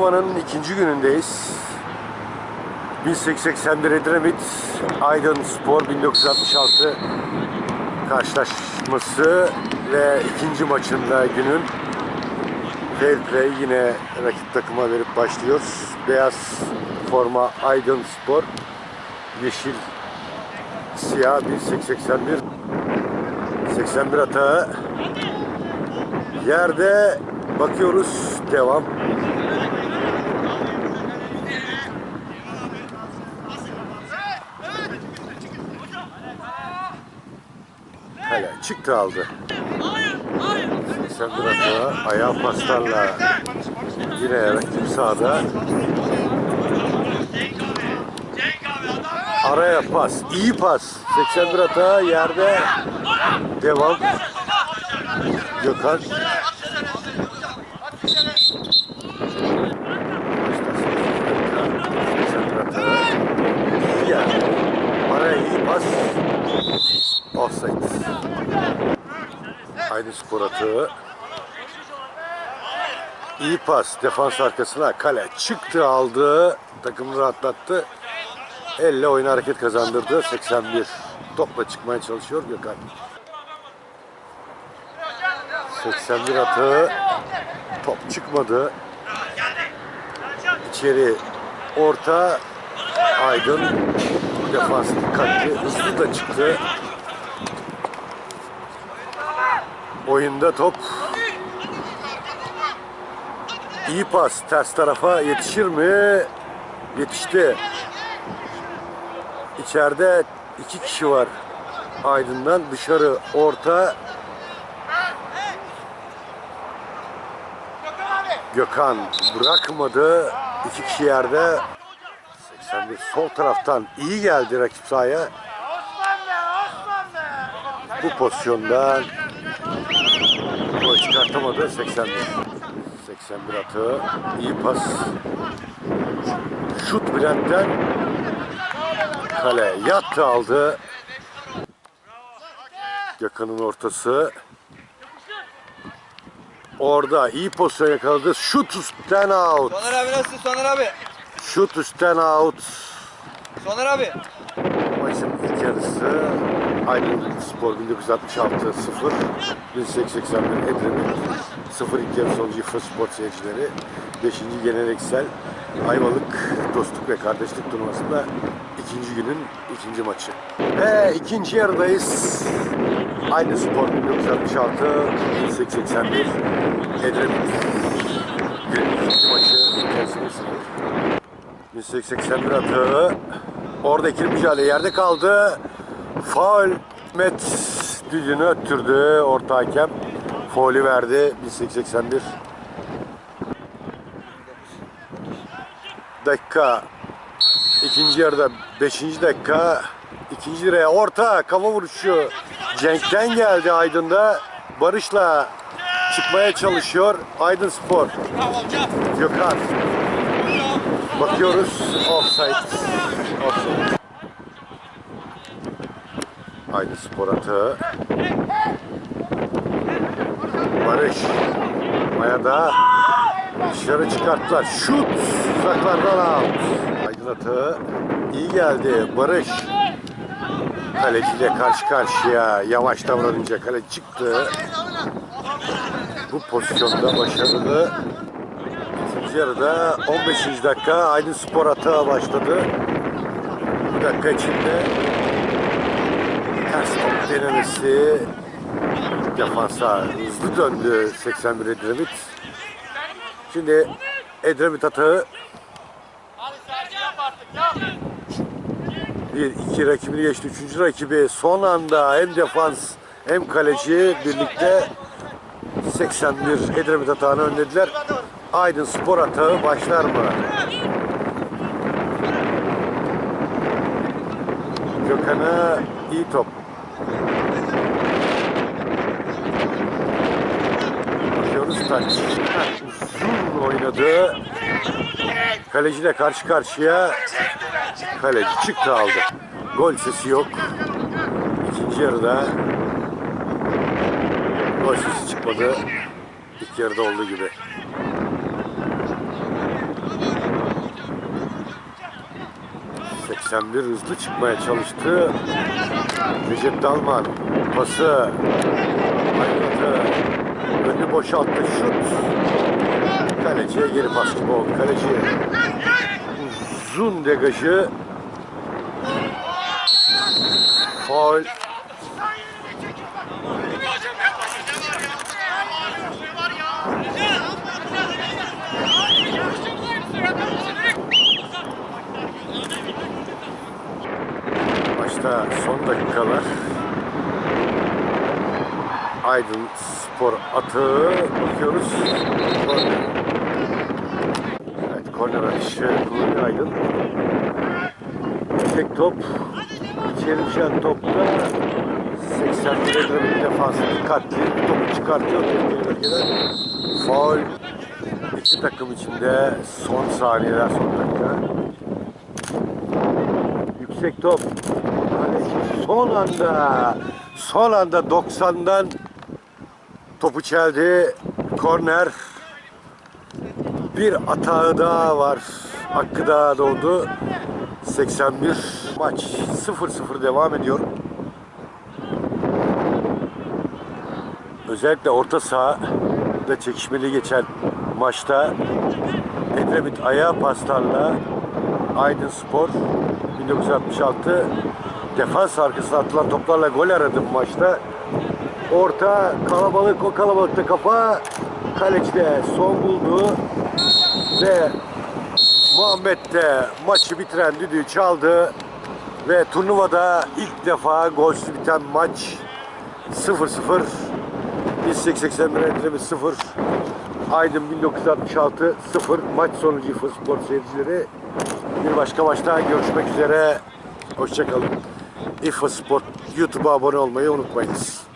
turnuvanın ikinci günündeyiz. 1881 Edremit Aydın Spor 1966 karşılaşması ve ikinci maçında günün fair play yine rakip takıma verip başlıyoruz. Beyaz forma Aydın Spor, yeşil siyah 1881 81 atağı yerde bakıyoruz devam Kale çıktı aldı. 81 atağı ayağı paslarla yine rakip sahada araya pas iyi pas. 81 atağı yerde devam. Gökhan İyi geldi. Pas. Offside. Aynı spor atığı. İyi pas. Defans arkasına kale çıktı aldı. Takımını rahatlattı. Elle oyun hareket kazandırdı. 81. Topla çıkmaya çalışıyor Gökhan. 81 atığı. Top çıkmadı. İçeri orta Aydın defans dikkatli hızlı da çıktı. Oyunda top iyi pas ters tarafa yetişir mi? Yetişti. İçeride iki kişi var. Aydın'dan dışarı orta Gökhan bırakmadı. İki kişi yerde. 81 sol taraftan iyi geldi rakip sahaya. Bu pozisyondan gol çıkartamadı 81. 81 atı. iyi pas. Şut Bülent'ten kale yattı aldı. Gökhan'ın ortası. Orada iyi pozisyon yakaladı. Şut üstten out. Soner abi nasılsın Soner abi? Şut üstten out. Soner abi. Maçın ilk yarısı Aydın Spor 1966 0 1881 Edremit 0 ilk yarı sonucu İFA Spor seyircileri 5. geleneksel Ayvalık Dostluk ve Kardeşlik turnuvasında ikinci günün ikinci maçı. Ve ikinci yarıdayız. Aydın Spor 1966 1881 Edremit günün ikinci maçı ilk yarısı 1-0. 1881 atağı. Orada ikili mücadele yerde kaldı. Faul Met düdüğünü öttürdü orta hakem. Faulü verdi 1881. Dakika. ikinci yarıda 5. dakika. ikinci liraya orta kafa vuruşu. Cenk'ten geldi Aydın'da. Barış'la çıkmaya çalışıyor. Aydın Spor. Gökhan. Bakıyoruz. Offside. Offside. Aynı spor atı. Barış. Maya'da dışarı çıkarttılar. Şut. Uzaklardan out. Aydın atı. iyi geldi. Barış. Kaleciyle karşı karşıya yavaş davranınca kale çıktı. Bu pozisyonda başarılı. İkinci yarıda 15. dakika Aydın Spor atağa başladı. Bu dakika içinde ters top denemesi defansa hızlı döndü 81 Edremit. Şimdi Edremit atağı bir iki rakibini geçti. Üçüncü rakibi son anda hem defans hem kaleci birlikte 81 Edremit atağını önlediler. Aydın spor atağı başlar mı? Gökhan'a iyi top. Bakıyoruz taç. Uzun oynadı. Kaleciyle karşı karşıya. Kaleci çıktı aldı. Gol sesi yok. İkinci yarıda gol sesi çıkmadı. İlk yarıda olduğu gibi. 81 hızlı çıkmaya çalıştı. Recep Dalman pası aynadı. Önünü boşalttı şut. Kaleciye geri pas oldu. Kaleci uzun degajı faul Maçta son dakikalar. Aydın Spor atığı bakıyoruz. Evet korner atışı kullanıyor Aydın. Tek top. İçeri düşen topta 81 Edremit defansı dikkatli topu çıkartıyor. Tehlikeli. Faul. İki takım içinde son saniyeler son dakika. Yüksek top. Kaleci son anda son anda 90'dan topu çeldi. Korner. Bir atağı daha var. Hakkı daha doğdu. 81 maç 0-0 devam ediyor. Özellikle orta sahada çekişmeli geçen maçta Edremit ayağı paslarla Aydın Spor 1966 defans arkasına atılan toplarla gol aradı bu maçta. Orta kalabalık o kalabalıkta kafa kalecide son buldu. Ve Muhammed de maçı bitiren düdüğü çaldı. Ve turnuvada ilk defa golsüz biten maç 0-0 1881 Edremit 0 Aydın 1966 0 maç sonucu Spor seyircileri bir başka maçta görüşmek üzere. Hoşçakalın İFA Spor YouTube'a abone olmayı unutmayınız